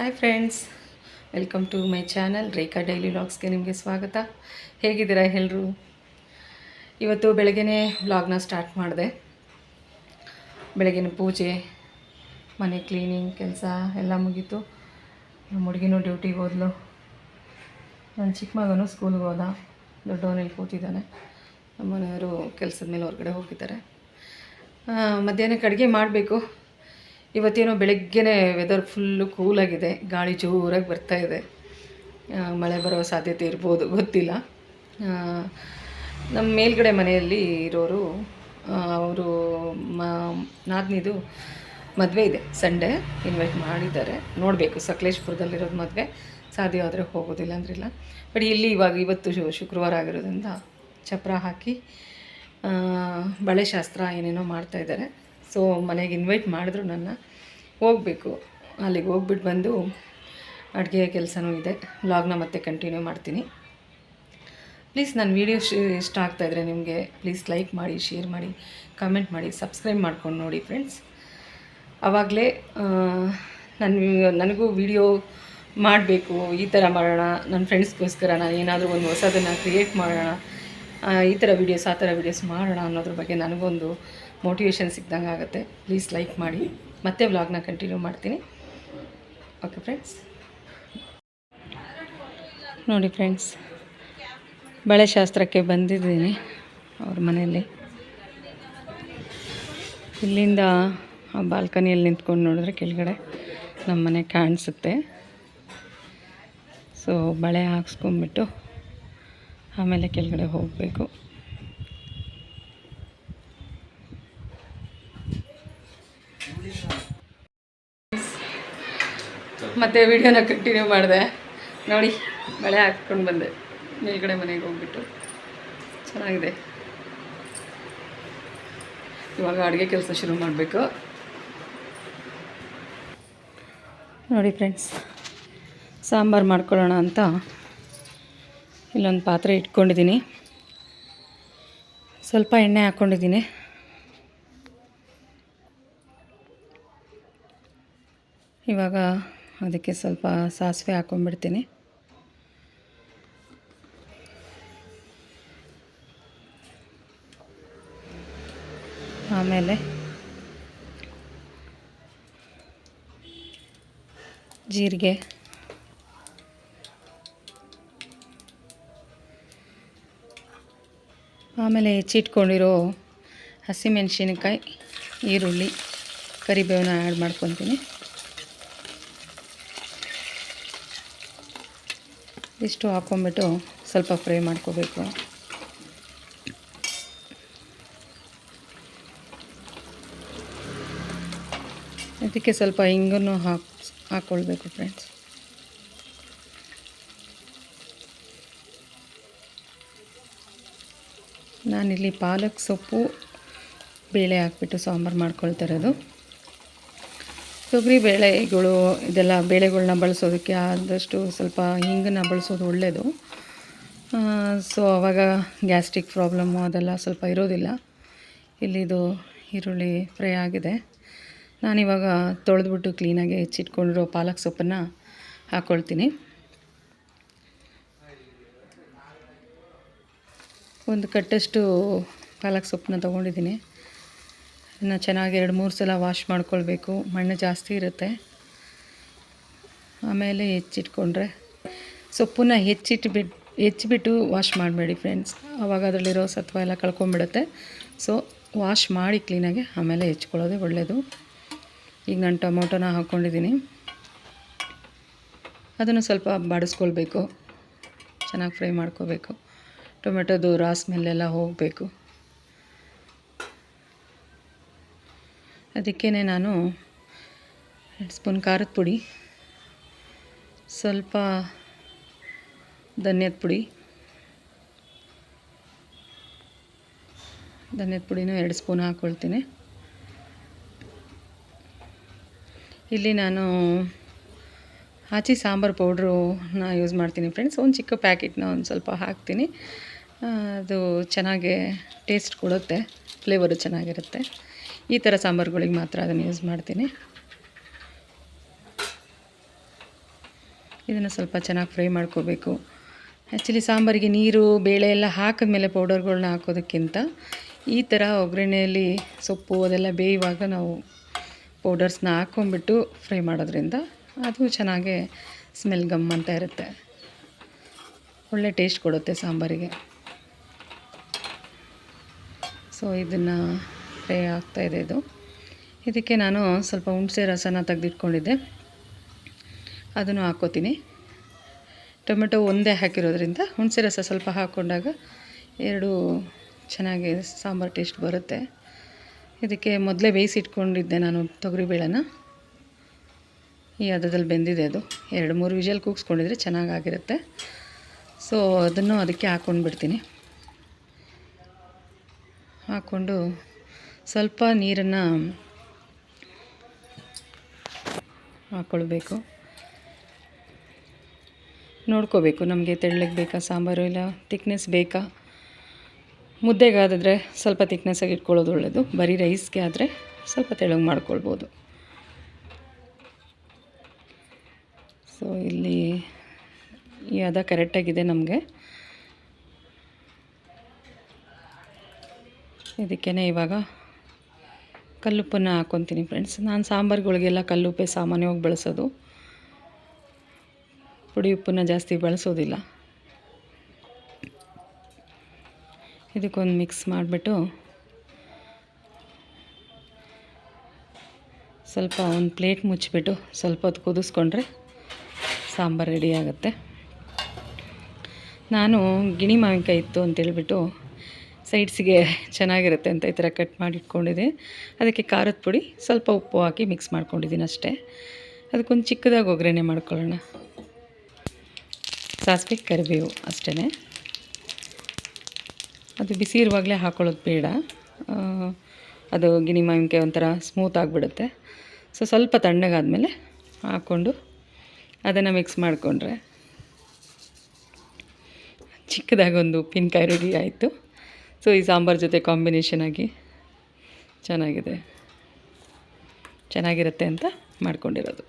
Hi friends welcome to my channel Rekha daily ವ್ಲಾಗ್ಸ್ಗೆ ನಿಮಗೆ ಸ್ವಾಗತ. ಹೇಗಿದ್ದೀರಾ ಎಲ್ಲರೂ ಇವತ್ತು ಬೆಳಗ್ಗೆ ವ್ಲಾಗ್ನ ಸ್ಟಾರ್ಟ್ ಮಾಡಿದೆ. ಬೆಳಗಿನ ಪೂಜೆ, ಮನೆ ಕ್ಲೀನಿಂಗ್ ಕೆಲಸ ಎಲ್ಲ ಮುಗೀತು. ನಮ್ಮ ಹುಡುಗಿನೂ ಡ್ಯೂಟಿಗೆ ಹೋದ್ಲು. ನನ್ನ ಚಿಕ್ಕ ಮಗನು ಸ್ಕೂಲ್ಗೆ ಹೋದ. ದೊಡ್ಡವನಲ್ಲಿ ಕೂತಿದ್ದಾನೆ. ನಮ್ಮ ಮನೆಯವರು ಕೆಲಸದ ಮೇಲೆ ಹೊರಗಡೆ ಹೋಗಿದ್ದಾರೆ. ಮಧ್ಯಾಹ್ನಕ್ಕೆ ಅಡುಗೆ ಮಾಡಬೇಕು. ಇವತ್ತೇನೋ ಬೆಳಗ್ಗೆನೇ ವೆದರ್ ಫುಲ್ಲು ಕೂಲಾಗಿದೆ ಗಾಳಿ ಜೋರಾಗಿ ಬರ್ತಾ ಇದೆ. ಮಳೆ ಬರೋ ಸಾಧ್ಯತೆ ಇರ್ಬೋದು, ಗೊತ್ತಿಲ್ಲ. ನಮ್ಮ ಮೇಲ್ಗಡೆ ಮನೆಯಲ್ಲಿ ಇರೋರು ಅವರು ನಾದ್ನಿದು ಮದುವೆ ಇದೆ. ಸಂಡೇ ಇನ್ವೈಟ್ ಮಾಡಿದ್ದಾರೆ. ನೋಡಬೇಕು, ಸಕಲೇಶ್ಪುರದಲ್ಲಿರೋದು ಮದುವೆ. ಸಾಧ್ಯವಾದರೆ ಹೋಗೋದಿಲ್ಲ ಅಂದ್ರಿಲ್ಲ ಬಟ್ ಇಲ್ಲಿ ಇವಾಗ ಇವತ್ತು ಶುಕ್ರವಾರ ಆಗಿರೋದ್ರಿಂದ ಚಪ್ರ ಹಾಕಿ ಬಳೆ ಶಾಸ್ತ್ರ ಏನೇನೋ ಮಾಡ್ತಾಯಿದ್ದಾರೆ ಸೊ ಮನೆಗೆ ಇನ್ವೈಟ್ ಮಾಡಿದ್ರು ನನ್ನ. ಹೋಗಬೇಕು. ಅಲ್ಲಿಗೆ ಹೋಗ್ಬಿಟ್ಟು ಬಂದು ಅಡುಗೆ ಕೆಲಸನೂ ಇದೆ. ವ್ಲಾಗ್ನ ಮತ್ತೆ ಕಂಟಿನ್ಯೂ ಮಾಡ್ತೀನಿ. ಪ್ಲೀಸ್ ನನ್ನ ವೀಡಿಯೋ ಇಷ್ಟ ಆಗ್ತಾಯಿದ್ರೆ ನಿಮಗೆ ಪ್ಲೀಸ್ ಲೈಕ್ ಮಾಡಿ ಶೇರ್ ಮಾಡಿ ಕಮೆಂಟ್ ಮಾಡಿ ಸಬ್ಸ್ಕ್ರೈಬ್ ಮಾಡ್ಕೊಂಡು ನೋಡಿ ಫ್ರೆಂಡ್ಸ್ ಆವಾಗಲೇ ನನ್ನ ನನಗೂ ವಿಡಿಯೋ ಮಾಡಬೇಕು. ಈ ಥರ ಮಾಡೋಣ. ನನ್ನ ಫ್ರೆಂಡ್ಸ್ಗೋಸ್ಕರ ನಾನು ಏನಾದರೂ ಒಂದು ಹೊಸದನ್ನು ಕ್ರಿಯೇಟ್ ಮಾಡೋಣ. ಈ ಥರ ವೀಡಿಯೋಸ್ ಆ ಥರ ವೀಡಿಯೋಸ್ ಮಾಡೋಣ ಅನ್ನೋದ್ರ ಬಗ್ಗೆ ನನಗೊಂದು ಮೋಟಿವೇಶನ್ ಸಿಕ್ದಂಗೆ ಆಗುತ್ತೆ. ಪ್ಲೀಸ್ ಲೈಕ್ ಮಾಡಿ. ಮತ್ತೆ ವ್ಲಾಗ್ನ ಕಂಟಿನ್ಯೂ ಮಾಡ್ತೀನಿ. ಓಕೆ ಫ್ರೆಂಡ್ಸ್ ನೋಡಿ ಫ್ರೆಂಡ್ಸ್ ಬಳೆ ಶಾಸ್ತ್ರಕ್ಕೆ ಬಂದಿದ್ದೀನಿ ಅವ್ರ ಮನೆಯಲ್ಲಿ. ಇಲ್ಲಿಂದ ಆ ಬಾಲ್ಕನಿಯಲ್ಲಿ ನಿಂತ್ಕೊಂಡು ನೋಡಿದ್ರೆ ಕೆಳಗಡೆ ನಮ್ಮ ಮನೆ ಕಾಣಿಸುತ್ತೆ. ಸೊ ಬಳೆ ಹಾಕ್ಸ್ಕೊಂಬಿಟ್ಟು ಆಮೇಲೆ ಕೆಳಗಡೆ ಹೋಗಬೇಕು. ಮತ್ತೆ ವಿಡಿಯೋನ ಕಂಟಿನ್ಯೂ ಮಾಡಿದೆ. ನೋಡಿ ಬಳೆ ಹಾಕ್ಕೊಂಡು ಬಂದೆ. ಮೇಲ್ಗಡೆ ಮನೆಗೆ ಹೋಗ್ಬಿಟ್ಟು. ಚೆನ್ನಾಗಿದೆ. ಇವಾಗ ಅಡುಗೆ ಕೆಲಸ ಶುರು ಮಾಡಬೇಕು. ನೋಡಿ ಫ್ರೆಂಡ್ಸ್ ಸಾಂಬಾರು ಮಾಡ್ಕೊಳ್ಳೋಣ ಅಂತ ಇಲ್ಲೊಂದು ಪಾತ್ರೆ ಇಟ್ಕೊಂಡಿದ್ದೀನಿ. ಸ್ವಲ್ಪ ಎಣ್ಣೆ ಹಾಕ್ಕೊಂಡಿದ್ದೀನಿ. ಇವಾಗ ಅದಕ್ಕೆ ಸ್ವಲ್ಪ ಸಾಸಿವೆ ಹಾಕೊಂಡ್ಬಿಡ್ತೀನಿ. ಆಮೇಲೆ ಜೀರಿಗೆ. ಆಮೇಲೆ ಹೆಚ್ಚಿಟ್ಕೊಂಡಿರೋ ಹಸಿಮೆಣಸಿನಕಾಯಿ ಈರುಳ್ಳಿ ಕರಿಬೇವನ್ನ ಆ್ಯಡ್ ಮಾಡ್ಕೊತೀನಿ. ಇಷ್ಟು ಹಾಕ್ಕೊಂಬಿಟ್ಟು ಸ್ವಲ್ಪ ಫ್ರೈ ಮಾಡ್ಕೋಬೇಕು. ಇದಕ್ಕೆ ಸ್ವಲ್ಪ ಹಿಂಗನ್ನು ಹಾಕ್ ಹಾಕ್ಕೊಳ್ಬೇಕು ಫ್ರೆಂಡ್ಸ್ ನಾನಿಲ್ಲಿ ಪಾಲಕ್ ಸೊಪ್ಪು, ಬೇಳೆ ಹಾಕ್ಬಿಟ್ಟು ಸಾಂಬಾರು ಮಾಡ್ಕೊಳ್ತಾ ಇರೋದು. ತೊಗರಿ ಬೇಳೆಗಳು ಇದೆಲ್ಲ ಬೇಳೆಗಳನ್ನ ಬಳಸೋದಕ್ಕೆ ಆದಷ್ಟು ಸ್ವಲ್ಪ ಹಿಂಗನ್ನ ಬಳಸೋದು ಒಳ್ಳೆಯದು ಸೊ ಆವಾಗ ಗ್ಯಾಸ್ಟ್ರಿಕ್ ಪ್ರಾಬ್ಲಮ್ಮು ಅದೆಲ್ಲ ಸ್ವಲ್ಪ ಇರೋದಿಲ್ಲ. ಇಲ್ಲಿದು ಈರುಳ್ಳಿ ಫ್ರೈ ಆಗಿದೆ. ನಾನಿವಾಗ ತೊಳೆದ್ಬಿಟ್ಟು ಕ್ಲೀನಾಗಿ ಹೆಚ್ಚಿಟ್ಕೊಂಡಿರೋ ಪಾಲಕ್ ಸೊಪ್ಪನ್ನು ಹಾಕ್ಕೊಳ್ತೀನಿ ಒಂದು ಕಟ್ಟಷ್ಟು ಪಾಲಕ್ ಸೊಪ್ಪನ್ನ ತೊಗೊಂಡಿದ್ದೀನಿ. ಇನ್ನು ಚೆನ್ನಾಗಿ ಎರಡು ಮೂರು ಸಲ ವಾಶ್ ಮಾಡ್ಕೊಳ್ಬೇಕು. ಮಣ್ಣು ಜಾಸ್ತಿ ಇರುತ್ತೆ. ಆಮೇಲೆ ಹೆಚ್ಚಿಟ್ಕೊಂಡ್ರೆ ಸೊಪ್ಪನ್ನ ಹೆಚ್ಚಿಟ್ಬಿಟ್ಟು ಹೆಚ್ಚಿಬಿಟ್ಟು ವಾಶ್ ಮಾಡಬೇಡಿ ಫ್ರೆಂಡ್ಸ್. ಆವಾಗ ಅದರಲ್ಲಿರೋ ಸತ್ವ ಎಲ್ಲ ಕಳ್ಕೊಂಬಿಡುತ್ತೆ ಸೊ, ವಾಶ್ ಮಾಡಿ ಕ್ಲೀನಾಗಿ ಆಮೇಲೆ ಹೆಚ್ಕೊಳ್ಳೋದೇ ಒಳ್ಳೆಯದು ಈಗ ನಾನು ಟೊಮೊಟೊನ ಹಾಕ್ಕೊಂಡಿದ್ದೀನಿ ಅದನ್ನು ಸ್ವಲ್ಪ ಬಾಡಿಸ್ಕೊಳ್ಬೇಕು. ಚೆನ್ನಾಗಿ ಫ್ರೈ ಮಾಡ್ಕೋಬೇಕು ಟೊಮೆಟೊದು ರಾಸ್ ಮೇಲೆಲ್ಲ ಹೋಗಬೇಕು. ಅದಕ್ಕೇ ನಾನು ಎರಡು ಸ್ಪೂನ್ ಖಾರದ ಪುಡಿ, ಸ್ವಲ್ಪ ಧನ್ಯದ ಪುಡಿ, ಧನ್ಯದ ಪುಡಿನೂ ಎರಡು ಸ್ಪೂನ್ ಹಾಕ್ಕೊಳ್ತೀನಿ ಇಲ್ಲಿ ನಾನು ಆಚಿ ಸಾಂಬಾರು ಪೌಡ್ರನ್ನ ಯೂಸ್ ಮಾಡ್ತೀನಿ ಫ್ರೆಂಡ್ಸ್. ಒಂದು ಚಿಕ್ಕ ಪ್ಯಾಕೆಟ್ನ ಒಂದು ಸ್ವಲ್ಪ ಹಾಕ್ತೀನಿ. ಅದು ಚೆನ್ನಾಗೆ ಟೇಸ್ಟ್ ಕೊಡುತ್ತೆ, ಫ್ಲೇವರು ಚೆನ್ನಾಗಿರುತ್ತೆ. ಈ ಥರ ಸಾಂಬಾರುಗಳಿಗೆ ಮಾತ್ರ ಅದನ್ನು ಯೂಸ್ ಮಾಡ್ತೀನಿ. ಇದನ್ನು ಸ್ವಲ್ಪ ಚೆನ್ನಾಗಿ ಫ್ರೈ ಮಾಡ್ಕೋಬೇಕು. ಆ್ಯಕ್ಚುಲಿ ಸಾಂಬಾರಿಗೆ ನೀರು, ಬೇಳೆ ಎಲ್ಲ ಹಾಕಿದ್ಮೇಲೆ ಪೌಡರ್ಗಳನ್ನ ಹಾಕೋದಕ್ಕಿಂತ ಈ ಥರ ಒಗ್ಗರಣೆಯಲ್ಲಿ ಸೊಪ್ಪು ಅದೆಲ್ಲ ಬೇಯುವಾಗ ನಾವು ಪೌಡರ್ಸ್ನ ಹಾಕ್ಕೊಂಬಿಟ್ಟು ಫ್ರೈ ಮಾಡೋದ್ರಿಂದ ಅದು ಚೆನ್ನಾಗೆ ಸ್ಮೆಲ್ ಗಮ್ ಅಂತ ಇರುತ್ತೆ. ಒಳ್ಳೆ ಟೇಸ್ಟ್ ಕೊಡುತ್ತೆ ಸಾಂಬಾರಿಗೆ. ಸೊ ಇದನ್ನು ಫ್ರೈ ಆಗ್ತಾಯಿದೆ ಇದು ಇದಕ್ಕೆ ನಾನು ಸ್ವಲ್ಪ ಹುಣಸೆ ರಸನ ತೆಗೆದಿಟ್ಕೊಂಡಿದ್ದೆ. ಅದನ್ನು ಹಾಕ್ಕೋತೀನಿ. ಟೊಮೆಟೊ ಒಂದೇ ಹಾಕಿರೋದ್ರಿಂದ ಹುಣಸೆ ರಸ ಸ್ವಲ್ಪ ಹಾಕ್ಕೊಂಡಾಗ ಎರಡು ಚೆನ್ನಾಗಿ ಸಾಂಬಾರು ಟೇಸ್ಟ್ ಬರುತ್ತೆ. ಇದಕ್ಕೆ ಮೊದಲೇ ಬೇಯಿಸಿಟ್ಕೊಂಡಿದ್ದೆ ನಾನು ತೊಗರಿಬೇಳೆನ ಈ ಅದದಲ್ಲಿ ಬೆಂದಿದೆ ಅದು. ಎರಡು ಮೂರು ವಿಷಲ್ ಕೂಗಿಸ್ಕೊಂಡಿದ್ರೆ ಚೆನ್ನಾಗಾಗಿರುತ್ತೆ. ಸೊ ಅದನ್ನು ಅದಕ್ಕೆ ಹಾಕ್ಕೊಂಡು ಬಿಡ್ತೀನಿ ಹಾಕ್ಕೊಂಡು ಸ್ವಲ್ಪ ನೀರನ್ನು ಹಾಕ್ಕೊಳ್ಬೇಕು ನೋಡ್ಕೋಬೇಕು, ನಮಗೆ ತೆಳ್ಳಗೆ ಬೇಕಾ, ಸಾಂಬಾರು ಇಲ್ಲ ತಿಕ್ನೆಸ್ ಬೇಕಾ? ಮುದ್ದೆಗಾದರೆ ಸ್ವಲ್ಪ ತಿಕ್ನೆಸ್ಸಾಗಿ ಇಟ್ಕೊಳ್ಳೋದು ಒಳ್ಳೆಯದು ಬರೀ ರೈಸ್ಗೆ ಆದರೆ ಸ್ವಲ್ಪ ತೆಳ್ಳಗೆ ಮಾಡ್ಕೊಳ್ಬೋದು. ಸೊ ಇಲ್ಲಿ ಈ ಅದ ಕರೆಕ್ಟಾಗಿದೆ ನಮಗೆ. ಇದಕ್ಕೇ ಇವಾಗ ಕಲ್ಲುಪ್ಪನ್ನು ಹಾಕ್ಕೊತೀನಿ ಫ್ರೆಂಡ್ಸ್ ನಾನು ಸಾಂಬಾರುಗಳಿಗೆಲ್ಲ ಕಲ್ಲುಪ್ಪೆ ಸಾಮಾನ್ಯವಾಗಿ ಬಳಸೋದು. ಪುಡಿ ಉಪ್ಪನ್ನು ಜಾಸ್ತಿ ಬಳಸೋದಿಲ್ಲ. ಇದಕ್ಕೊಂದು ಮಿಕ್ಸ್ ಮಾಡಿಬಿಟ್ಟು ಸ್ವಲ್ಪ ಒಂದು ಪ್ಲೇಟ್ ಮುಚ್ಚಿಬಿಟ್ಟು ಸ್ವಲ್ಪ ಹೊತ್ತು ಕುದಿಸ್ಕೊಂಡ್ರೆ ಸಾಂಬಾರು ರೆಡಿ ಆಗುತ್ತೆ. ನಾನು ಗಿಣಿ ಮಾವಿನಕಾಯಿ ಇತ್ತು ಅಂತೇಳ್ಬಿಟ್ಟು ಸೈಡ್ಸಿಗೆ ಚೆನ್ನಾಗಿರುತ್ತೆ ಅಂತ ಈ ಥರ ಕಟ್ ಮಾಡಿ ಇಟ್ಕೊಂಡಿದ್ದೆ ಅದಕ್ಕೆ ಖಾರದ ಪುಡಿ ಸ್ವಲ್ಪ ಉಪ್ಪು ಹಾಕಿ ಮಿಕ್ಸ್ ಮಾಡ್ಕೊಂಡಿದ್ದೀನಿ ಅಷ್ಟೇ. ಅದಕ್ಕೊಂದು ಚಿಕ್ಕದಾಗಿ ಒಗ್ಗರಣೆ ಮಾಡ್ಕೊಳ್ಳೋಣ. ಸಾಸಿವೆ ಕರಿಬೇವು ಅಷ್ಟೇ ಅದು ಬಿಸಿ ಇರುವಾಗಲೇ ಹಾಕೊಳ್ಳೋದು ಬೇಡ. ಅದು ಗಿಣಿ ಮಾವಿನಕಾಯಿ ಒಂಥರ ಸ್ಮೂತ್ ಆಗಿಬಿಡುತ್ತೆ. ಸೊ ಸ್ವಲ್ಪ ತಣ್ಣಗಾದಮೇಲೆ ಹಾಕ್ಕೊಂಡು ಅದನ್ನು ಮಿಕ್ಸ್ ಮಾಡಿಕೊಂಡ್ರೆ. ಚಿಕ್ಕದಾಗಿ ಒಂದು ಉಪ್ಪಿನಕಾಯಿ ರೆಡಿ ಆಯಿತು. ಸೊ ಈ ಸಾಂಬಾರು ಜೊತೆ ಕಾಂಬಿನೇಷನ್ ಆಗಿ ಚೆನ್ನಾಗಿದೆ. ಚೆನ್ನಾಗಿರುತ್ತೆ ಅಂತ ಮಾಡ್ಕೊಂಡಿರೋದು.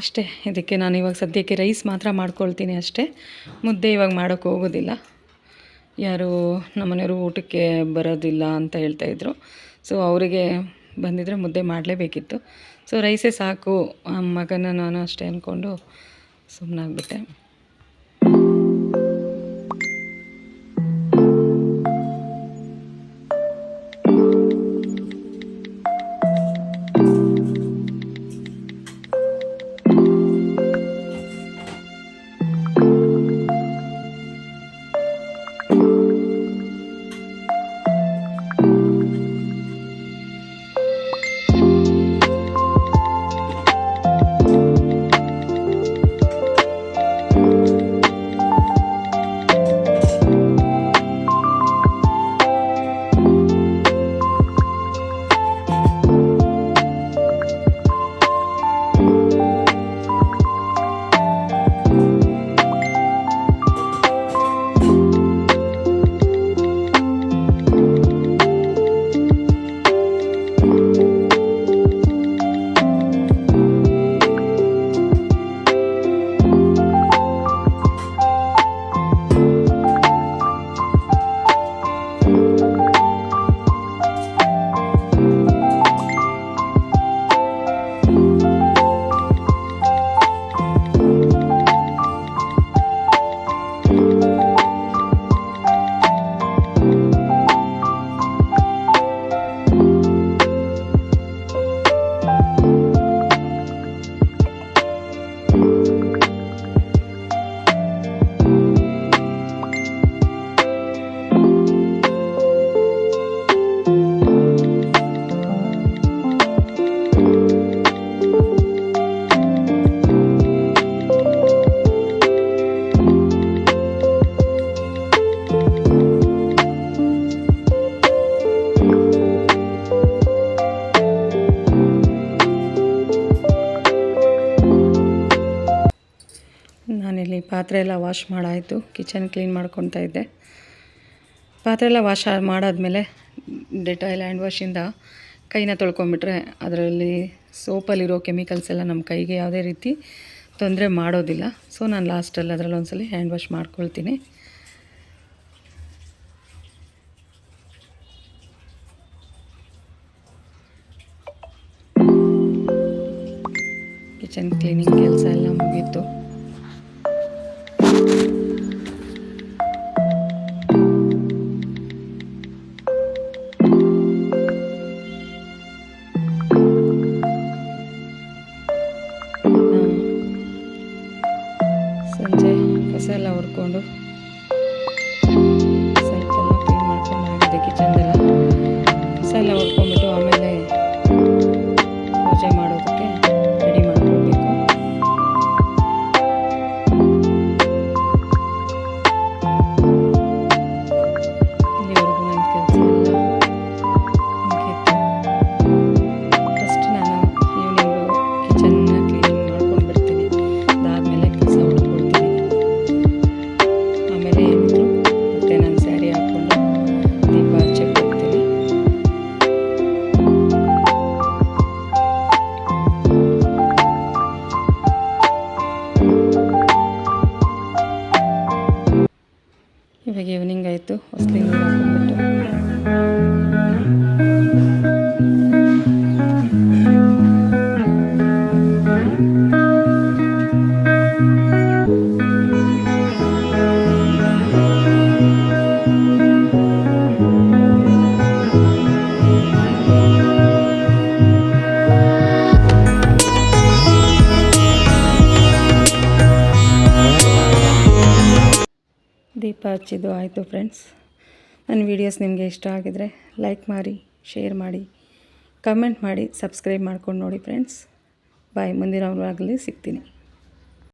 ಅಷ್ಟೇ ಇದಕ್ಕೆ ನಾನು ಇವಾಗ ಸದ್ಯಕ್ಕೆ ರೈಸ್ ಮಾತ್ರ ಮಾಡ್ಕೊಳ್ತೀನಿ ಅಷ್ಟೇ. ಮುದ್ದೆ ಇವಾಗ ಮಾಡೋಕ್ಕೆ ಹೋಗೋದಿಲ್ಲ. ಯಾರು ನಮ್ಮನೆಯವರು ಊಟಕ್ಕೆ ಬರೋದಿಲ್ಲ ಅಂತ ಹೇಳ್ತಾಯಿದ್ರು ಸೊ ಅವರಿಗೆ ಬಂದಿದ್ದರೆ ಮುದ್ದೆ ಮಾಡಲೇಬೇಕಿತ್ತು. ಸೊ ರೈಸೇ ಸಾಕು. ಮಗನ ನಾನು ಅಷ್ಟೇ ಅಂದ್ಕೊಂಡು ಸುಮ್ಮನಾಗ್ಬಿಟ್ಟೆ ನಾನಿಲ್ಲಿ ಪಾತ್ರೆ ಎಲ್ಲ ವಾಶ್ ಮಾಡಾಯಿತು. ಕಿಚನ್ ಕ್ಲೀನ್ ಮಾಡ್ಕೊತಾ ಇದ್ದೆ. ಪಾತ್ರೆ ಎಲ್ಲ ವಾಶ್ ಮಾಡಾದಮೇಲೆ ಡೆಟಾಯಿಲ್ ಹ್ಯಾಂಡ್ ವಾಶಿಂದ ಕೈನ ತೊಳ್ಕೊಂಬಿಟ್ರೆ ಅದರಲ್ಲಿ ಸೋಪಲ್ಲಿರೋ ಕೆಮಿಕಲ್ಸ್ ಎಲ್ಲ ನಮ್ಮ ಕೈಗೆ ಯಾವುದೇ ರೀತಿ ತೊಂದರೆ ಮಾಡೋದಿಲ್ಲ. ಸೊ ನಾನು ಲಾಸ್ಟಲ್ಲಿ ಅದರಲ್ಲಿ ಒಂದ್ಸಲಿ ಹ್ಯಾಂಡ್ ವಾಶ್ ಮಾಡ್ಕೊಳ್ತೀನಿ. ಕಿಚನ್ ಕ್ಲೀನಿಂಗ್ ಕೆಲಸ ಎಲ್ಲ ಮುಗೀತು. ಸಂಜೆ ಕಸ ಎಲ್ಲ ಹೊಡ್ಕೊಂಡು ಇವಾಗ ಈವ್ನಿಂಗ್ ಆಯಿತು ಹೊಸ್ಲಿಂಗ್ ಹಚ್ಚಿದ್ದು ಆಯಿತು ಫ್ರೆಂಡ್ಸ್. ನನ್ನ ವೀಡಿಯೋಸ್ ನಿಮಗೆ ಇಷ್ಟ ಆಗಿದರೆ ಲೈಕ್ ಮಾಡಿ ಶೇರ್ ಮಾಡಿ ಕಮೆಂಟ್ ಮಾಡಿ ಸಬ್ಸ್ಕ್ರೈಬ್ ಮಾಡ್ಕೊಂಡು ನೋಡಿ ಫ್ರೆಂಡ್ಸ್. ಬಾಯ್ ಮುಂದಿನ ವ್ಲಾಗಲ್ಲಿ ಸಿಗ್ತೀನಿ.